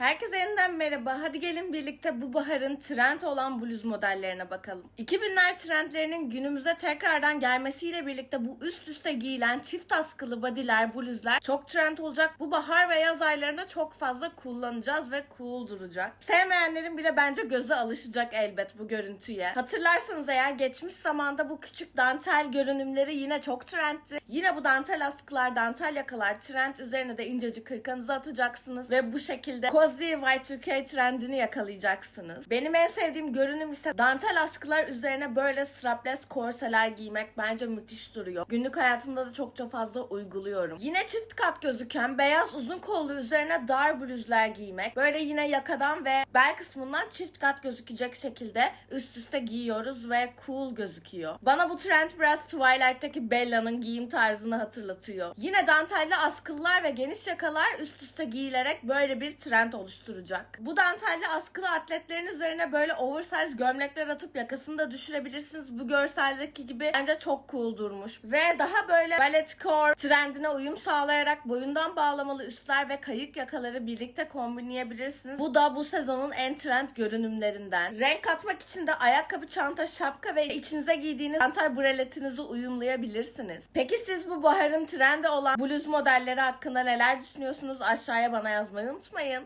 Herkese yeniden merhaba. Hadi gelin birlikte bu baharın trend olan bluz modellerine bakalım. 2000'ler trendlerinin günümüze tekrardan gelmesiyle birlikte bu üst üste giyilen çift askılı bodyler, bluzlar çok trend olacak. Bu bahar ve yaz aylarında çok fazla kullanacağız ve cool duracak. Sevmeyenlerin bile bence göze alışacak elbet bu görüntüye. Hatırlarsanız eğer geçmiş zamanda bu küçük dantel görünümleri yine çok trendti. Yine bu dantel askılar, dantel yakalar trend üzerine de incecik hırkanızı atacaksınız ve bu şekilde cozy Y2K trendini yakalayacaksınız. Benim en sevdiğim görünüm ise dantel askılar üzerine böyle strapless korseler giymek bence müthiş duruyor. Günlük hayatımda da çokça fazla uyguluyorum. Yine çift kat gözüken beyaz uzun kollu üzerine dar bluzlar giymek. Böyle yine yakadan ve bel kısmından çift kat gözükecek şekilde üst üste giyiyoruz ve cool gözüküyor. Bana bu trend biraz Twilight'taki Bella'nın giyim tarzını hatırlatıyor. Yine dantelli askıllar ve geniş yakalar üst üste giyilerek böyle bir trend oluşturacak. Bu dantelli askılı atletlerin üzerine böyle oversize gömlekler atıp yakasını da düşürebilirsiniz. Bu görseldeki gibi bence çok cool durmuş. Ve daha böyle ballet core trendine uyum sağlayarak boyundan bağlamalı üstler ve kayık yakaları birlikte kombinleyebilirsiniz. Bu da bu sezonun en trend görünümlerinden. Renk katmak için de ayakkabı, çanta, şapka ve içinize giydiğiniz dantel breletinizi uyumlayabilirsiniz. Peki siz bu baharın trendi olan bluz modelleri hakkında neler düşünüyorsunuz? Aşağıya bana yazmayı unutmayın.